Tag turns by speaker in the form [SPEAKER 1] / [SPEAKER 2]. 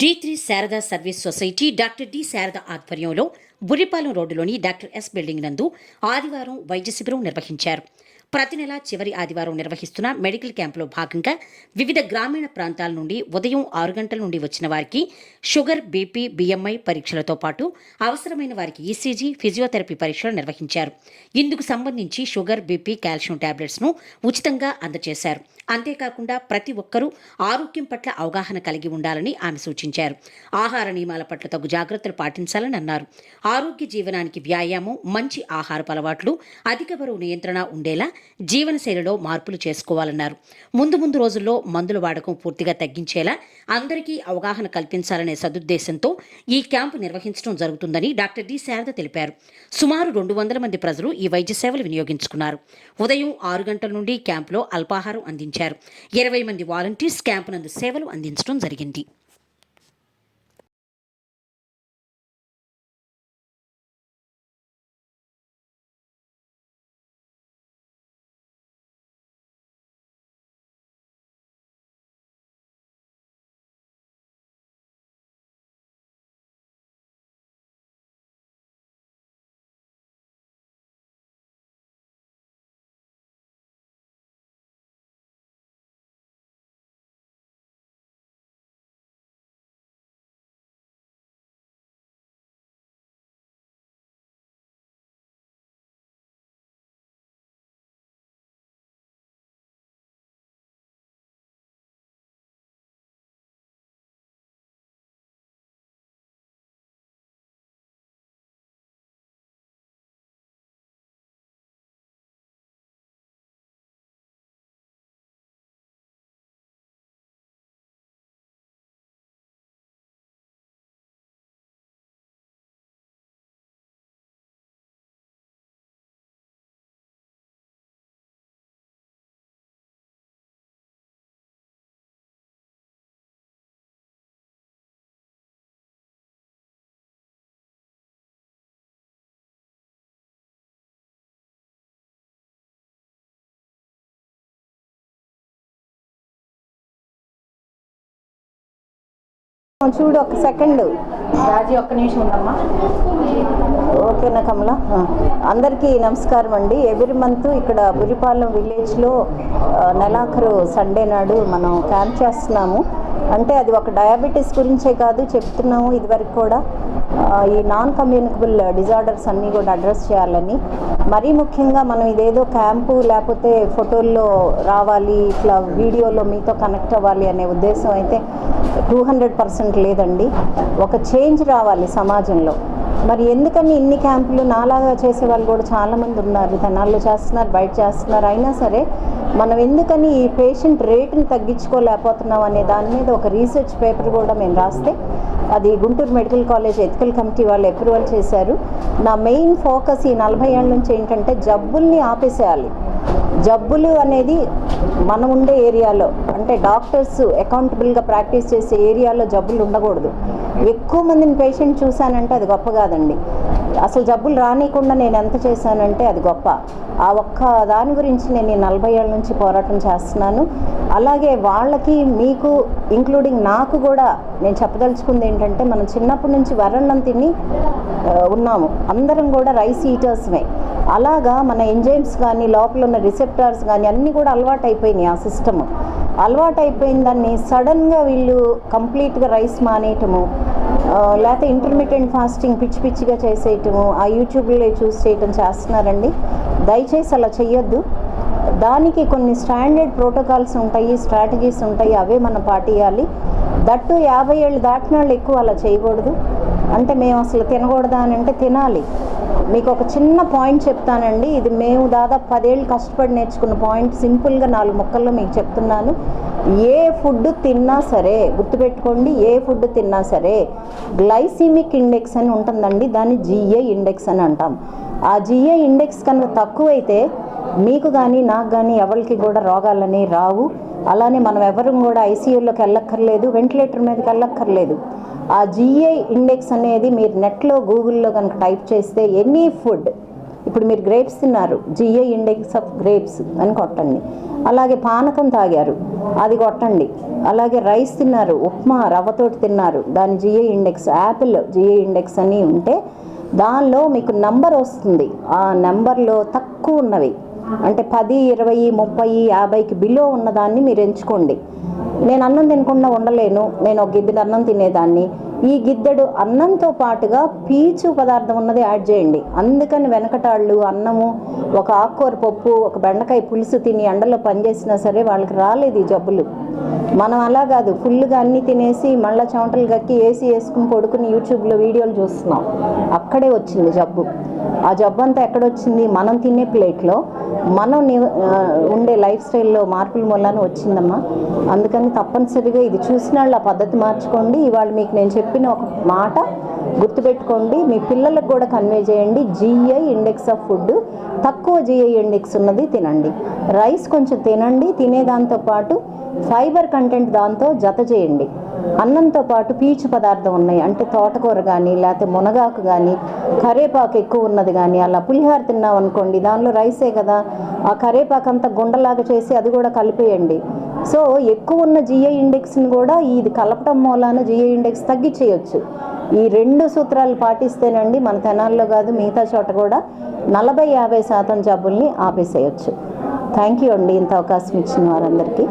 [SPEAKER 1] D three Sharada service society doctor D Sharada ఆధ్వర్యంలో బుర్రిపాలెం రోడ్డులోని doctor yes building నందు ఆదివారం వైద్య శిబిరం నిర్వహించారు. ప్రతి నెల చివరి ఆదివారం నిర్వహిస్తున్న మెడికల్ క్యాంపులో భాగంగా వివిధ గ్రామీణ ప్రాంతాల నుండి ఉదయం ఆరు గంటల నుండి వచ్చిన వారికి షుగర్ బీపీ బిఎంఐ పరీక్షలతో పాటు అవసరమైన వారికి ఈసీజీ ఫిజియోథెరపీ పరీక్షలు నిర్వహించారు. ఇందుకు సంబంధించి షుగర్ బీపీ కాల్షియం టాబ్లెట్స్ను ఉచితంగా అందజేశారు. అంతేకాకుండా ప్రతి ఒక్కరూ ఆరోగ్యం పట్ల అవగాహన కలిగి ఉండాలని ఆమె సూచించారు. ఆహార నియమాల పట్ల తగు జాగ్రత్తలు పాటించాలని అన్నారు. ఆరోగ్య జీవనానికి వ్యాయామం మంచి ఆహారపు అలవాట్లు అధిక బరువు నియంత్రణ ఉండేలా జీవనశైలిలో మార్పులు చేసుకోవాలన్నారు. ముందు ముందు రోజుల్లో మందుల వాడకం పూర్తిగా తగ్గించేలా అందరికీ అవగాహన కల్పించాలనే సదుద్దేశంతో ఈ క్యాంపు నిర్వహించడం జరుగుతుందని డాక్టర్ డి. శారద తెలిపారు. సుమారు రెండు వందల మంది ప్రజలు ఈ వైద్య సేవలు వినియోగించుకున్నారు. ఉదయం ఆరు గంటల నుండి క్యాంపులో అల్పాహారం అందించారు. ఇరవై మంది వాలంటీర్స్ క్యాంపు నందు సేవలు అందించడం జరిగింది.
[SPEAKER 2] చూడు ఒక సెకండ్.
[SPEAKER 3] రాజీ ఒక్క నిమిషం ఉండమ్మా.
[SPEAKER 2] ఓకేనా కమల. అందరికీ నమస్కారం అండి. ఎవ్రీ మంత్ ఇక్కడ బురిపాలెం విలేజ్లో నెలాఖరు సండే నాడు మనం క్యాంప్ చేస్తున్నాము. అంటే అది ఒక డయాబెటీస్ గురించే కాదు చెప్తున్నాము ఇదివరకు కూడా. ఈ నాన్ కమ్యూనికబుల్ డిజార్డర్స్ అన్నీ కూడా అడ్రస్ చేయాలని. మరీ ముఖ్యంగా మనం ఇదేదో క్యాంపు లేకపోతే ఫోటోల్లో రావాలి ఇట్లా వీడియోలో మీతో కనెక్ట్ అవ్వాలి అనే ఉద్దేశం అయితే టూ హండ్రెడ్ పర్సెంట్ లేదండి. ఒక చేంజ్ రావాలి సమాజంలో. మరి ఎందుకని ఇన్ని క్యాంపులు నాలాగా చేసే వాళ్ళు కూడా చాలామంది ఉన్నారు. తెనాల్లో చేస్తున్నారు బయట చేస్తున్నారు. అయినా సరే మనం ఎందుకని ఈ పేషెంట్ రేటుని తగ్గించుకోలేకపోతున్నాం అనే దాని మీద ఒక రీసెర్చ్ పేపర్ కూడా మేము రాస్తే అది Guntur medical college ethical committee వాళ్ళు అప్రూవల్ చేశారు. నా మెయిన్ ఫోకస్ ఈ నలభై ఏళ్ళ నుంచి ఏంటంటే జబ్బుల్ని ఆపేసేయాలి. జబ్బులు అనేది మనం ఉండే ఏరియాలో అంటే డాక్టర్స్ అకౌంటబుల్గా ప్రాక్టీస్ చేసే ఏరియాలో జబ్బులు ఉండకూడదు. ఎక్కువ మందిని పేషెంట్ చూశానంటే అది గొప్ప కాదండి. అసలు జబ్బులు రానియకుండా నేను ఎంత చేశానంటే అది గొప్ప. ఆ ఒక్క దాని గురించి నేను నలభై ఏళ్ళ నుంచి పోరాటం చేస్తున్నాను. అలాగే వాళ్ళకి మీకు ఇంక్లూడింగ్ నాకు కూడా నేను చెప్పదలుచుకుంది ఏంటంటే మనం చిన్నప్పటి నుంచి వరన్నం తిని ఉన్నాము. అందరం కూడా రైస్ ఈటర్స్మే అలాగా మన ఎంజైమ్స్ కానీ లోపల ఉన్న రిసెప్టార్స్ కానీ అన్నీ కూడా అలవాటు అయిపోయినాయి ఆ సిస్టమ్. అలవాటు అయిపోయిన దాన్ని సడన్గా వీళ్ళు కంప్లీట్గా రైస్ మానేయటము లేకపోతే ఇంటర్మీడియట్ ఫాస్టింగ్ పిచ్చి పిచ్చిగా చేసేయటము ఆ యూట్యూబ్లో చూసి చేయటం చేస్తున్నారండి. దయచేసి అలా చెయ్యొద్దు. దానికి కొన్ని స్టాండర్డ్ ప్రోటోకాల్స్ ఉంటాయి స్ట్రాటజీస్ ఉంటాయి అవే మనం పాటియాలి. దట్టు యాభై ఏళ్ళు దాటిన వాళ్ళు ఎక్కువ అలా చేయకూడదు. అంటే మేము అసలు తినకూడదా అని అంటే తినాలి. మీకు ఒక చిన్న పాయింట్ చెప్తానండి. ఇది మేము దాదాపు పదేళ్ళు కష్టపడి నేర్చుకున్న పాయింట్. సింపుల్గా నాలుగు ముక్కల్లో మీకు చెప్తున్నాను. ఏ ఫుడ్ తిన్నా సరే గుర్తుపెట్టుకోండి ఏ ఫుడ్ తిన్నా సరే గ్లైసిమిక్ ఇండెక్స్ అని ఉంటుందండి. దాన్ని జిఏ ఇండెక్స్ అని అంటాం. ఆ జిఏ ఇండెక్స్ కనుక తక్కువైతే మీకు కానీ నాకు కానీ ఎవరికి కూడా రోగాలని రావు. అలానే మనం ఎవరు కూడా ఐసీయూలోకి వెళ్ళక్కర్లేదు వెంటిలేటర్ మీదకి వెళ్ళక్కర్లేదు. ఆ జిఐ ఇండెక్స్ అనేది మీరు నెట్లో గూగుల్లో కనుక టైప్ చేస్తే ఎనీ ఫుడ్ ఇప్పుడు మీరు గ్రేప్స్ తిన్నారు జిఏ ఇండెక్స్ ఆఫ్ గ్రేప్స్ అని కొట్టండి. అలాగే పానకం తాగారు అది కొట్టండి. అలాగే రైస్ తిన్నారు ఉప్మా రవ్వతోటి తిన్నారు దాని GI index apple GI index అని ఉంటే దానిలో మీకు నంబర్ వస్తుంది. ఆ నెంబర్లో తక్కువ ఉన్నవి. అంటే పది ఇరవై ముప్పై యాభైకి బిలో ఉన్నదాన్ని మీరు ఎంచుకోండి. నేను అన్నం తినకుండా ఉండలేను నేను ఒక గిద్దెడు అన్నం తినేదాన్ని. ఈ గిద్దెడు అన్నంతో పాటుగా పీచు పదార్థం ఉన్నది యాడ్ చేయండి. అందుకని వెనకటాళ్ళు అన్నము ఒక ఆకుకూర పప్పు ఒక బెండకాయ పులుసు తిని ఎండలో పనిచేసినా సరే వాళ్ళకి రాలేదు ఈ జబ్బులు. మనం అలా కాదు ఫుల్గా అన్నీ తినేసి మళ్ళీ చెమటలు గక్కి ఏసీ వేసుకుని పడుకుని యూట్యూబ్లో వీడియోలు చూస్తున్నాం. అక్కడే వచ్చింది జబ్బు. ఆ జబ్బు అంతా ఎక్కడొచ్చింది మనం తినే ప్లేట్లో. మనం ఉండే లైఫ్ స్టైల్లో మార్పుల మూలాన వచ్చిందమ్మా. అందుకని తప్పనిసరిగా ఇది చూసిన వాళ్ళు ఆ పద్ధతి మార్చుకోండి. ఇవాళ మీకు నేను చెప్పిన ఒక మాట గుర్తుపెట్టుకోండి మీ పిల్లలకు కూడా కన్వే చేయండి. జీఐ ఇండెక్స్ ఆఫ్ ఫుడ్ తక్కువ జిఐ ఇండెక్స్ ఉన్నది తినండి. రైస్ కొంచెం తినండి తినేదాంతో పాటు ఫైబర్ కంటెంట్ దాంతో జత చేయండి. అన్నంతో పాటు పీచు పదార్థం ఉన్నాయి. అంటే తోటకూర కానీ లేకపోతే మునగాకు కానీ కరేపాకు ఎక్కువ ఉన్నది కానీ అలా పులిహార తిన్నాం అనుకోండి దానిలో రైసే కదా ఆ కరేపాకు అంతా గుండలాగా చేసి అది కూడా కలిపేయండి. సో ఎక్కువ ఉన్న జిఐ ఇండెక్స్ని కూడా ఇది కలపడం మూలాన జిఐ ఇండెక్స్ తగ్గించేయచ్చు. ఈ రెండు సూత్రాలు పాటిస్తేనండి మన తెనాల్లో కాదు మిగతా చోట కూడా నలభై యాభై శాతం జబ్బుల్ని ఆపేసేయచ్చు. థ్యాంక్ యూ అండి ఇంత అవకాశం ఇచ్చిన వారందరికీ.